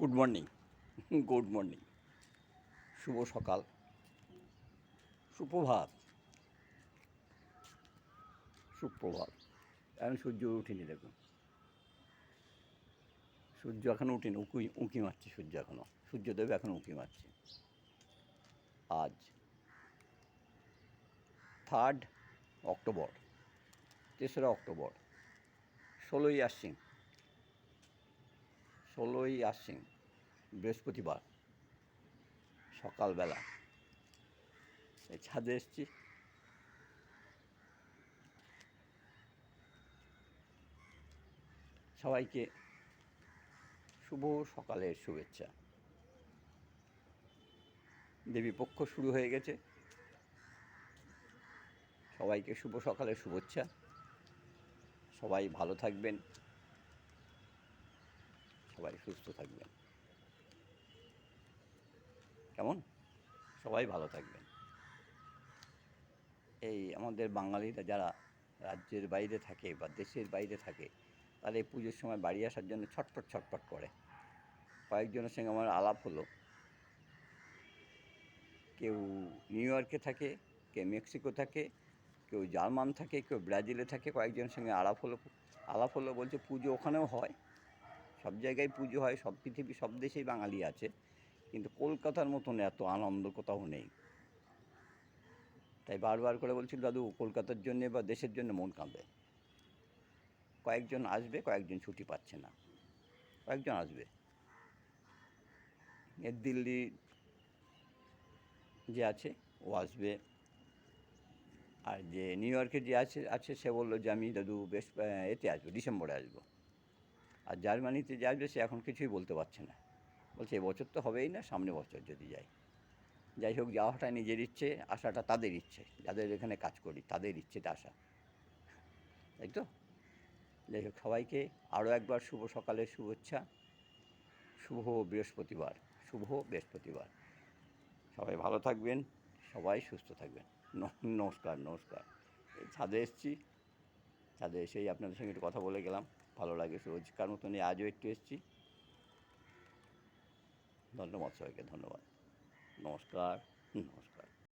Good morning good morning শুভ সকাল। সুপ্রভাত। সুপ্রভাত। এখন সূর্য উঠিনি, দেখুন। সূর্য এখনও উঠিনি, উঁকি উঁকি মারছে সূর্য এখনও সূর্যদেব এখনও উঁকি মারছে। আজ থার্ড অক্টোবর তেসরা অক্টোবর ষোলোই আশ্বিন। ষোলোই আশ্বিন, বৃহস্পতিবার, সকালবেলা। এই ছাদে এসছি। সবাইকে শুভ সকালের শুভেচ্ছা। দেবী পক্ষ শুরু হয়ে গেছে। সবাইকে শুভ সকালের শুভেচ্ছা। সবাই ভালো থাকবেন। সবাই সুস্থ থাকবেন। কেমন? সবাই ভালো থাকবেন। এই আমাদের বাঙালিরা যারা রাজ্যের বাইরে থাকে বা দেশের বাইরে থাকে, তারা এই পুজোর সময় বাড়ি আসার জন্য ছটফট ছটফট করে। কয়েকজনের সঙ্গে আমার আলাপ হলো। কেউ নিউ ইয়র্কে থাকে, কেউ মেক্সিকো থাকে, কেউ জার্মান থাকে, কেউ ব্রাজিলে থাকে, কয়েকজনের সঙ্গে আলাপ হলো আলাপ হলো বলছে পুজো ওখানেও হয়। সব জায়গায় পুজো হয়, সব পৃথিবী, সব দেশেই বাঙালি আছে। কিন্তু কলকাতার মতন এত আনন্দ কোথাও নেই। তাই বারবার করে বলছিল দাদু, কলকাতার জন্যে বা দেশের জন্য মন কাঁদে। কয়েকজন আসবে, কয়েকজন ছুটি পাচ্ছে না। কয়েকজন আসবে। এর দিল্লি যে আছে, ও আসবে। আর যে নিউ ইয়র্কে যে আছে আছে, সে বলল যে, আমি দাদু বেশ, এতে আসব, ডিসেম্বরে আসব। আর জার্মানিতে যে আসবে সে এখন কিছুই বলতে পারছে না। বলছে এবছর তো হবেই না, সামনে বছর যদি যাই। যাই হোক, যাওয়াটা নিজের ইচ্ছে, আসাটা তাদের ইচ্ছে। যাদের এখানে কাজ করি, তাদের ইচ্ছেটা আসা। তাই তো? যাই হোক, সবাইকে আরও একবার শুভ সকালের শুভেচ্ছা। শুভ বৃহস্পতিবার শুভ বৃহস্পতিবার। সবাই ভালো থাকবেন, সবাই সুস্থ থাকবেন। নমস্কার নমস্কার। এই ছাদে এসেছি। ছাদে এসেই আপনাদের সঙ্গে একটু কথা বলে গেলাম। ভালো লাগে রোজকার মতনই আজও একটু এসেছি। ধন্যবাদ সবাইকে, ধন্যবাদ। নমস্কার নমস্কার।